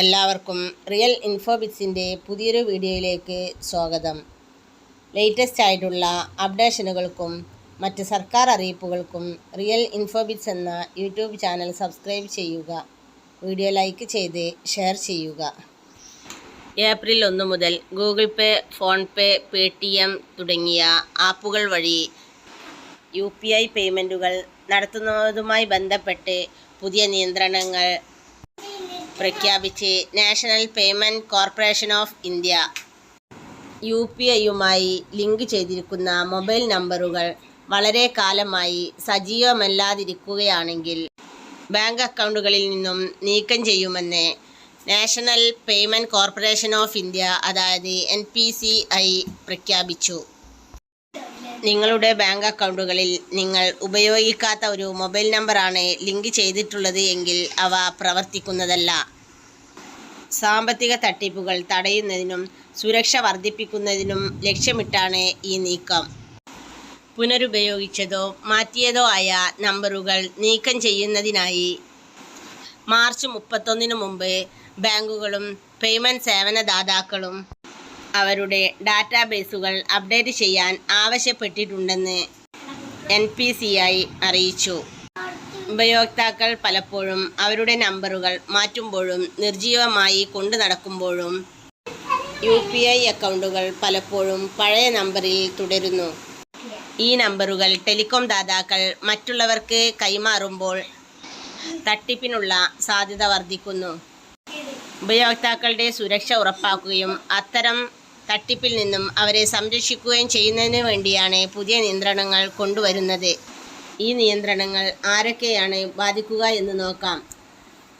എല്ലാവർക്കും റിയൽ ഇൻഫോബിറ്റ്സിന്റെ പുതിയൊരു വീഡിയോയിലേക്ക് സ്വാഗതം. ലേറ്റസ്റ്റ് ആയിട്ടുള്ള അപ്ഡേഷനുകൾക്കും മറ്റ് സർക്കാർ അറിയിപ്പുകൾക്കും റിയൽ ഇൻഫോബിറ്റ്സ് എന്ന യൂട്യൂബ് ചാനൽ സബ്സ്ക്രൈബ് ചെയ്യുക. വീഡിയോ ലൈക്ക് ചെയ്ത് ഷെയർ ചെയ്യുക. ഏപ്രിൽ ഒന്ന് മുതൽ ഗൂഗിൾ പേ PhonePe Paytm തുടങ്ങിയ ആപ്പുകൾ വഴി യു പി ഐ പേയ്മെന്റുകൾ നടത്തുന്നതുമായി ബന്ധപ്പെട്ട് പുതിയ നിയന്ത്രണങ്ങൾ പ്രഖ്യാപിച്ച് national payment corporation of India. U P ഐയുമായി link ചെയ്തിരിക്കുന്ന മൊബൈൽ നമ്പറുകൾ വളരെ കാലമായി സജീവമല്ലാതിരിക്കുകയാണെങ്കിൽ ബാങ്ക് അക്കൗണ്ടുകളിൽ നിന്നും നീക്കം ചെയ്യുമെന്ന് national payment corporation of India അതായത് എൻ പി സി ഐ പ്രഖ്യാപിച്ചു. നിങ്ങളുടെ ബാങ്ക് അക്കൗണ്ടുകളിൽ നിങ്ങൾ ഉപയോഗിക്കാത്ത ഒരു മൊബൈൽ നമ്പറാണ് ലിങ്ക് ചെയ്തിട്ടുള്ളത് എങ്കിൽ അവ പ്രവർത്തിക്കുന്നതല്ല. സാമ്പത്തിക തട്ടിപ്പുകൾ തടയുന്നതിനും സുരക്ഷ വർദ്ധിപ്പിക്കുന്നതിനും ലക്ഷ്യമിട്ടാണ് ഈ നീക്കം. പുനരുപയോഗിച്ചതോ മാറ്റിയതോ ആയ നമ്പറുകൾ നീക്കം ചെയ്യുന്നതിനായി മാർച്ച് മുപ്പത്തൊന്നിന് മുമ്പ് ബാങ്കുകളും പേയ്മെന്റ് സേവനദാതാക്കളും അവരുടെ ഡാറ്റാബേസുകൾ അപ്ഡേറ്റ് ചെയ്യാൻ ആവശ്യപ്പെട്ടിട്ടുണ്ടെന്ന് എൻ പി സി ഐ അറിയിച്ചു. ഉപയോക്താക്കൾ പലപ്പോഴും അവരുടെ നമ്പറുകൾ മാറ്റുമ്പോഴും നിർജീവമായി കൊണ്ടു നടക്കുമ്പോഴും യു പി ഐ അക്കൗണ്ടുകൾ പലപ്പോഴും പഴയ നമ്പറിൽ തുടരുന്നു. ഈ നമ്പറുകൾ ടെലികോം ദാതാക്കൾ മറ്റുള്ളവർക്ക് കൈമാറുമ്പോൾ തട്ടിപ്പിനുള്ള സാധ്യത വർദ്ധിക്കുന്നു. ഉപയോക്താക്കളുടെ സുരക്ഷ ഉറപ്പാക്കുകയും അത്തരം തട്ടിപ്പിൽ നിന്നും അവരെ സംരക്ഷിക്കുകയും ചെയ്യുന്നതിന് വേണ്ടിയാണ് പുതിയ നിയന്ത്രണങ്ങൾ കൊണ്ടുവരുന്നത്. ഈ നിയന്ത്രണങ്ങൾ ആരൊക്കെയാണ് ബാധിക്കുക എന്ന് നോക്കാം.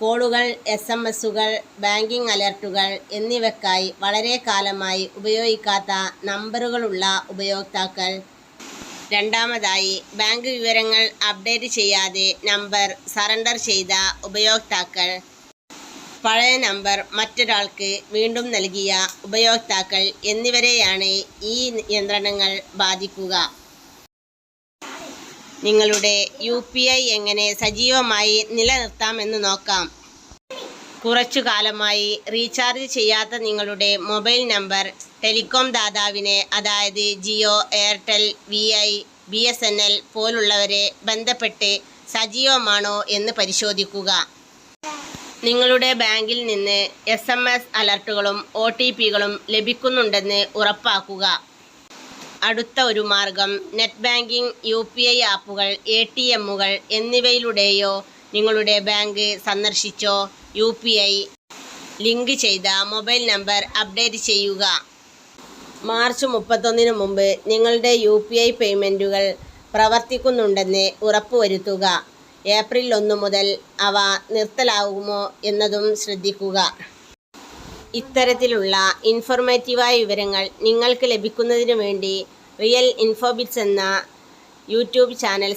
കോളുകൾ എസ് എം എസുകൾ ബാങ്കിംഗ് അലർട്ടുകൾ എന്നിവയ്ക്കായി വളരെ കാലമായി ഉപയോഗിക്കാത്ത നമ്പറുകളുള്ള ഉപയോക്താക്കൾ. രണ്ടാമതായി ബാങ്ക് വിവരങ്ങൾ അപ്ഡേറ്റ് ചെയ്യാതെ നമ്പർ സറണ്ടർ ചെയ്ത ഉപയോക്താക്കൾ. പഴയ നമ്പർ മറ്റൊരാൾക്ക് വീണ്ടും നൽകിയ ഉപയോക്താക്കൾ എന്നിവരെയാണ് ഈ നിയന്ത്രണങ്ങൾ ബാധിക്കുക. നിങ്ങളുടെ യു പി ഐ എങ്ങനെ സജീവമായി നിലനിർത്താമെന്ന് നോക്കാം. കുറച്ചു കാലമായി റീചാർജ് ചെയ്യാത്ത നിങ്ങളുടെ മൊബൈൽ നമ്പർ ടെലികോം ദാതാവിനെ അതായത് Jio Airtel V I B S N L പോലുള്ളവരെ ബന്ധപ്പെട്ട് സജീവമാണോ എന്ന് പരിശോധിക്കുക. നിങ്ങളുടെ ബാങ്കിൽ നിന്ന് എസ് എം എസ് അലർട്ടുകളും ഒ ടി പികളും ലഭിക്കുന്നുണ്ടെന്ന് ഉറപ്പാക്കുക. അടുത്ത ഒരു മാർഗം net banking U P I ആപ്പുകൾ എ ടി എമ്മുകൾ എന്നിവയിലൂടെയോ നിങ്ങളുടെ ബാങ്ക് സന്ദർശിച്ചോ യു പി ഐ ലിങ്ക് ചെയ്ത മൊബൈൽ നമ്പർ അപ്ഡേറ്റ് ചെയ്യുക. മാർച്ച് മുപ്പത്തൊന്നിന് മുമ്പ് നിങ്ങളുടെ യു പി ഐ പേയ്മെന്റുകൾ പ്രവർത്തിക്കുന്നുണ്ടെന്ന് ഉറപ്പുവരുത്തുക. ഏപ്രിൽ ഒന്ന് മുതൽ അവ നിർത്തലാകുമോ എന്നതും ശ്രദ്ധിക്കുക. ഇത്തരത്തിലുള്ള ഇൻഫോർമേറ്റീവായ വിവരങ്ങൾ നിങ്ങൾക്ക് ലഭിക്കുന്നതിന് വേണ്ടി റിയൽ ഇൻഫോബിറ്റ്സ് എന്ന യൂട്യൂബ് ചാനൽ